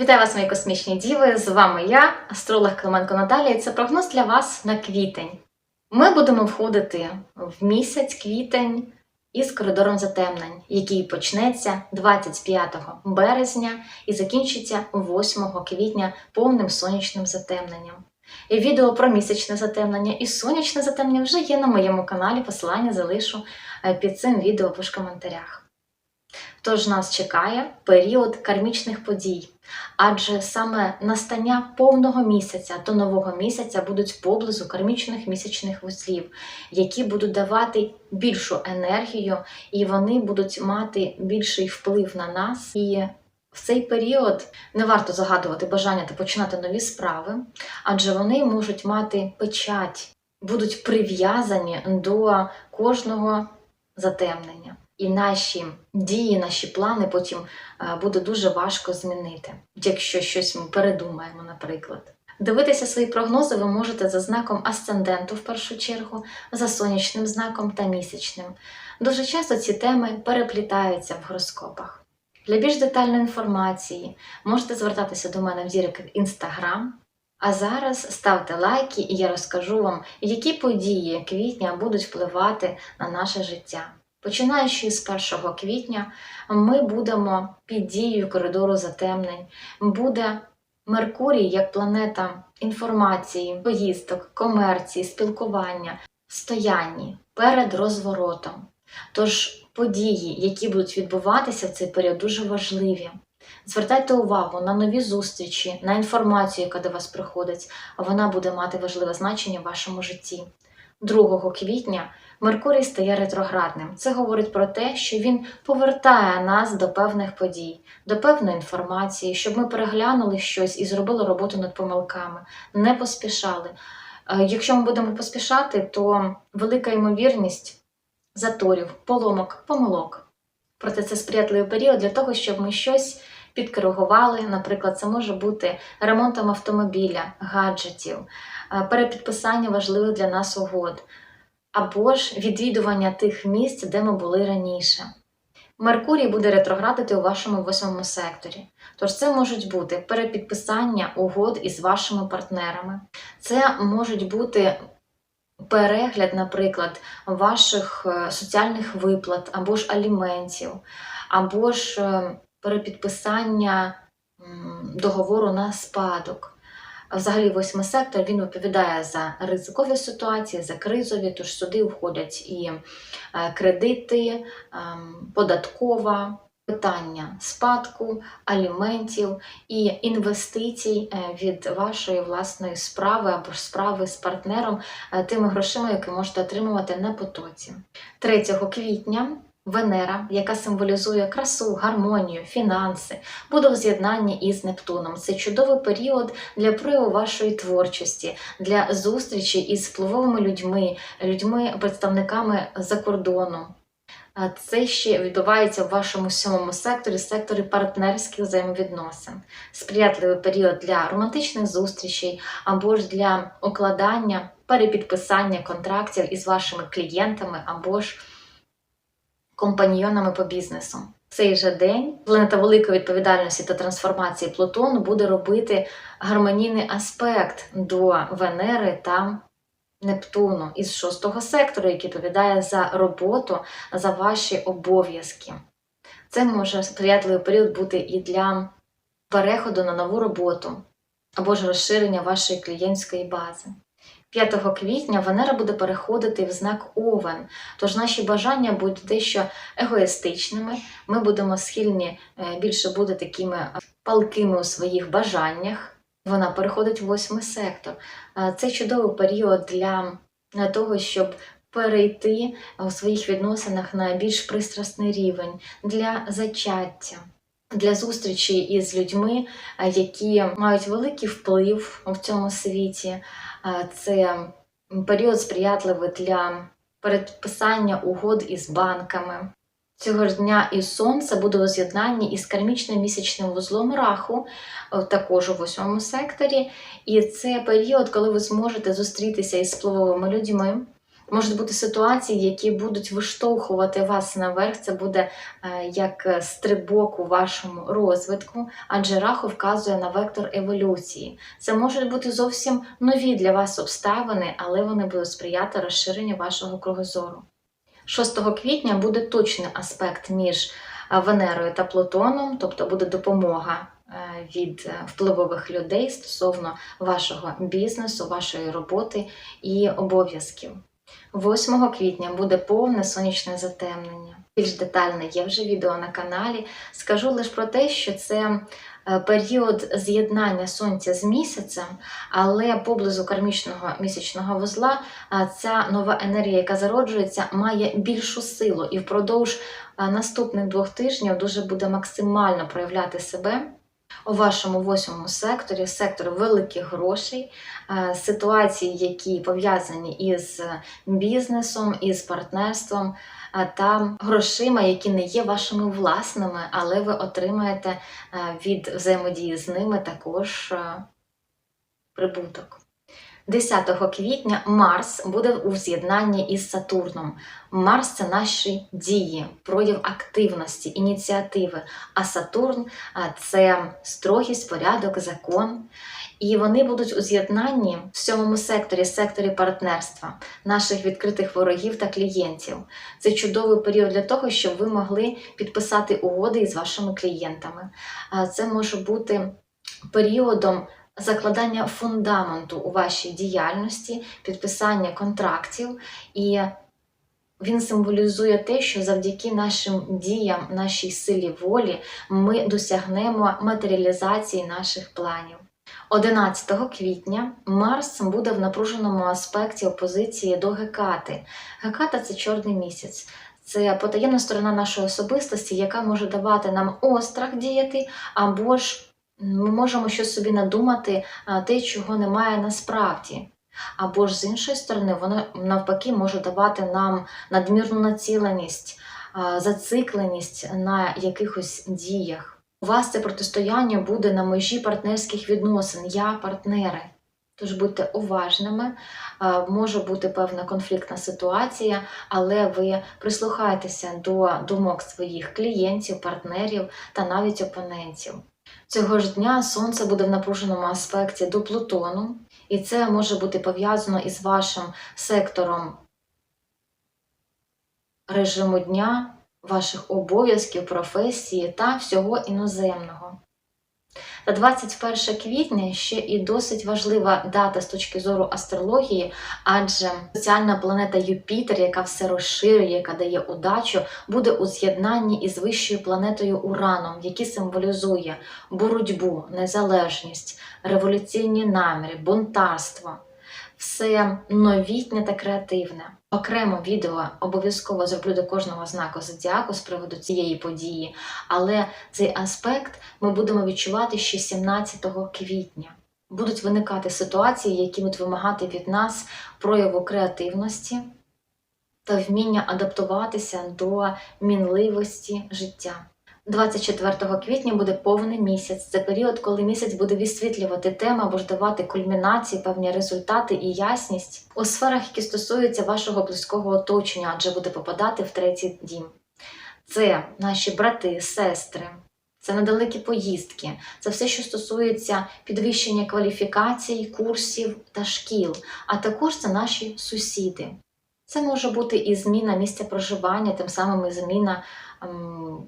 Вітаю вас, мої космічні діви! З вами я, астролог Клименко Наталія. і Це прогноз для вас на квітень. Ми будемо входити в місяць квітень із коридором затемнень, який почнеться 25 березня і закінчиться 8 квітня повним сонячним затемненням. І відео про місячне затемнення і сонячне затемнення вже є на моєму каналі. Посилання залишу е, під цим відео в коментарях. Тож нас чекає період кармічних подій, адже саме настання повного місяця до нового місяця будуть поблизу кармічних місячних вузлів, які будуть давати більшу енергію, і вони будуть мати більший вплив на нас. І в цей період не варто загадувати бажання та починати нові справи, адже вони можуть мати печать, будуть прив'язані до кожного затемнення. І наші дії, наші плани потім е, буде дуже важко змінити, якщо щось ми передумаємо, наприклад. Дивитися свої прогнози ви можете за знаком асценденту в першу чергу, за сонячним знаком та місячним. Дуже часто ці теми переплітаються в гороскопах. Для більш детальної інформації можете звертатися до мене в Дірек в Інстаграм. А зараз ставте лайки, і я розкажу вам, які події квітня будуть впливати на наше життя. Починаючи з 1 квітня, ми будемо під дією коридору затемнень. Буде Меркурій як планета інформації, поїздок, комерції, спілкування, стоянні перед розворотом. Тож події, які будуть відбуватися в цей період, дуже важливі. Звертайте увагу на нові зустрічі, на інформацію, яка до вас приходить, вона буде мати важливе значення в вашому житті. 2 квітня Меркурій стає ретроградним. Це говорить про те, що він повертає нас до певних подій, до певної інформації, щоб ми переглянули щось і зробили роботу над помилками, не поспішали. Е, Якщо ми будемо поспішати, то велика ймовірність заторів, поломок, помилок. Проте це сприятливий період для того, щоб ми щось підкоригували. Наприклад, це може бути ремонтом автомобіля, гаджетів, е, перепідписання важливих для нас угод або ж відвідування тих місць, де ми були раніше. Меркурій буде ретроградити у вашому восьмому секторі. Тож це можуть бути перепідписання угод із вашими партнерами. Це можуть бути перегляд, наприклад, ваших е, соціальних виплат або ж аліментів, або ж е, перепідписання договору на спадок. Взагалі, восьмий сектор він відповідає за ризикові ситуації, за кризові, тож сюди входять і е, кредити, ем, податкова, питання спадку, аліментів і інвестицій е, від вашої власної справи або справи з партнером е, тими грошима, які можете отримувати на потоці. 3 квітня Венера, яка символізує красу, гармонію, фінанси, буде у з'єднанні із Нептуном. Це чудовий період для прояву вашої творчості, для зустрічі із впливовими людьми, людьми, представниками за кордону. Це ще відбувається в вашому сьомому секторі, секторі партнерських взаємовідносин. Сприятливий період для романтичних зустрічей або ж для укладання, перепідписання контрактів із вашими клієнтами або ж компаньйонами по бізнесу. Цей же день планета великої відповідальності та трансформації Плутон буде робити гармонійний аспект до Венери та Нептуну із шостого сектору, який відповідає за роботу, за ваші обов'язки. Це може сприятливий період бути і для переходу на нову роботу або ж розширення вашої клієнтської бази. 5 квітня Венера буде переходити в знак Овен, тож наші бажання будуть дещо егоїстичними. Ми будемо схильні е, більше бути такими палкими у своїх бажаннях. Вона переходить в восьмий сектор. Е, Це чудовий період для того, щоб перейти у своїх відносинах на більш пристрасний рівень для зачаття. Для зустрічі із людьми, е, які мають великий вплив в цьому світі, це період сприятливий для передписання угод із банками. Цього ж дня і сонце буде у з'єднанні із кармічним місячним вузлом раху, е, також у восьмому секторі. І це період, коли ви зможете зустрітися із впливовими людьми, Можуть бути ситуації, які будуть виштовхувати вас наверх. Це буде е, як е, стрибок у вашому розвитку, адже раху вказує на вектор еволюції. Це можуть бути зовсім нові для вас обставини, але вони будуть сприяти розширенню вашого кругозору. 6 квітня буде точний аспект між е, Венерою та Плутоном, тобто буде допомога від впливових людей стосовно вашого бізнесу, вашої роботи і обов'язків. 8 квітня буде повне сонячне затемнення. Більш детально є вже відео на каналі. Скажу лише про те, що це е, період з'єднання сонця з місяцем, але поблизу кармічного місячного вузла ця нова енергія, яка зароджується, має більшу силу і впродовж наступних двох тижнів дуже буде максимально проявляти себе. У вашому восьмому секторі, сектор великих грошей, е, ситуації, які пов'язані із бізнесом, із партнерством е, та грошима, які не є вашими власними, але ви отримаєте е, від взаємодії з ними також прибуток. 10 квітня Марс буде у з'єднанні із Сатурном. Марс це наші дії, прояв активності, ініціативи. А Сатурн це строгість, порядок, закон. І вони будуть у з'єднанні в сьомому секторі, секторі партнерства, наших відкритих ворогів та клієнтів. Це чудовий період для того, щоб ви могли підписати угоди із вашими клієнтами. Це може бути періодом закладання фундаменту у вашій діяльності, підписання контрактів, і він символізує те, що завдяки нашим діям, нашій силі волі, ми досягнемо матеріалізації наших планів. 11 квітня Марс буде в напруженому аспекті опозиції до Гекати. Геката це чорний місяць. Це потаємна сторона нашої особистості, яка може давати нам острах діяти, або ж ми можемо щось собі надумати, те, чого немає насправді. Або ж з іншої сторони, воно навпаки може давати нам надмірну націленість, зацикленість на якихось діях. У вас це протистояння буде на межі партнерських відносин. Я партнери. Тож будьте уважними, може бути певна конфліктна ситуація, але ви прислухайтеся до думок своїх клієнтів, партнерів та навіть опонентів. Цього ж дня Сонце буде в напруженому аспекті до Плутону, і це може бути пов'язано із вашим сектором режиму дня, ваших обов'язків, професії та всього іноземного. Та 21 квітня ще і досить важлива дата з точки зору астрології, адже соціальна планета Юпітер, яка все розширює, яка дає удачу, буде у з'єднанні із вищою планетою Ураном, який символізує боротьбу, незалежність, революційні наміри, бунтарство. Все новітнє та креативне. Окремо відео обов'язково зроблю до кожного знаку зодіаку з приводу цієї події, але цей аспект ми будемо відчувати ще 17 квітня. Будуть виникати ситуації, які будуть вимагати від нас прояву креативності та вміння адаптуватися до мінливості життя. 24 квітня буде повний місяць. Це період, коли місяць буде висвітлювати теми або ж давати кульмінації, певні результати і ясність у сферах, які стосуються вашого близького оточення, адже буде попадати в третій дім. Це наші брати, сестри, це недалекі поїздки, це все, що стосується підвищення кваліфікацій, курсів та шкіл, а також це наші сусіди. Це може бути і зміна місця проживання, тим самим і зміна. ем,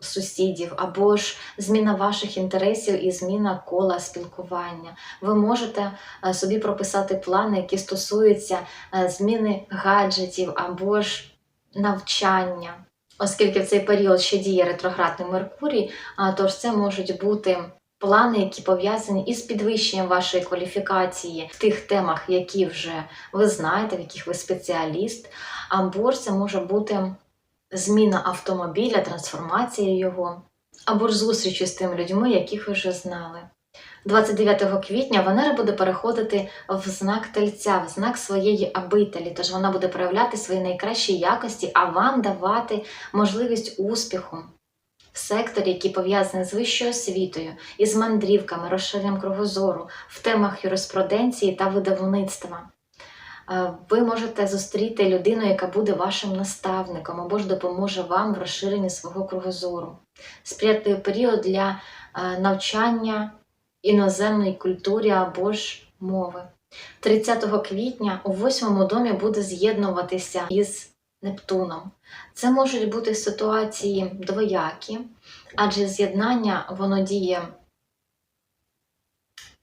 сусідів, або ж зміна ваших інтересів і зміна кола спілкування. Ви можете е, собі прописати плани, які стосуються е, зміни гаджетів або ж навчання. Оскільки в цей період ще діє ретроградний Меркурій, а, тож це можуть бути плани, які пов'язані із підвищенням вашої кваліфікації в тих темах, які вже ви знаєте, в яких ви спеціаліст, або ж це може бути зміна автомобіля, трансформація його, або ж зустрічі з тими людьми, яких ви вже знали. 29 квітня Венера буде переходити в знак тельця, в знак своєї обителі, тож вона буде проявляти свої найкращі якості, а вам давати можливість успіху в секторі, який пов'язаний з вищою освітою, із мандрівками, розширенням кругозору, в темах юриспруденції та видавництва. Е, Ви можете зустріти людину, яка буде вашим наставником або ж допоможе вам в розширенні свого кругозору. Сприятливий період для е, навчання іноземної культурі або ж мови. 30 квітня у восьмому домі буде з'єднуватися із Нептуном. Це можуть бути ситуації двоякі, адже з'єднання воно діє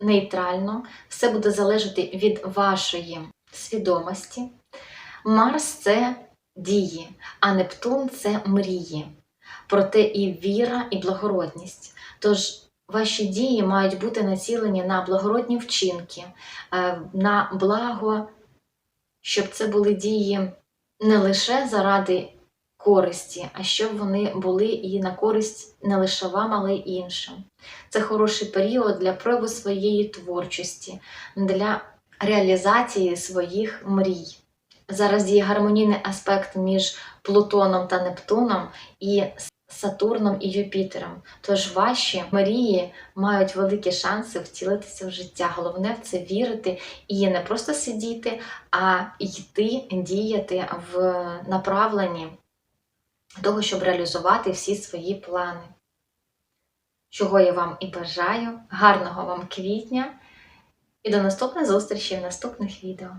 нейтрально, все буде залежати від вашої свідомості. Марс це дії, а Нептун це мрії. Проте і віра, і благородність. Тож ваші дії мають бути націлені на благородні вчинки, е, на благо, щоб це були дії не лише заради користі, а щоб вони були і на користь не лише вам, але й іншим. Це хороший період для прояву своєї творчості, для реалізації своїх мрій. Зараз є гармонійний аспект між Плутоном та Нептуном і Сатурном і Юпітером. Тож ваші мрії мають великі шанси втілитися в життя. Головне в це вірити і не просто сидіти, а йти, діяти в направленні того, щоб реалізувати всі свої плани. Чого я вам і бажаю, гарного вам квітня і до наступних зустрічі в наступних відео.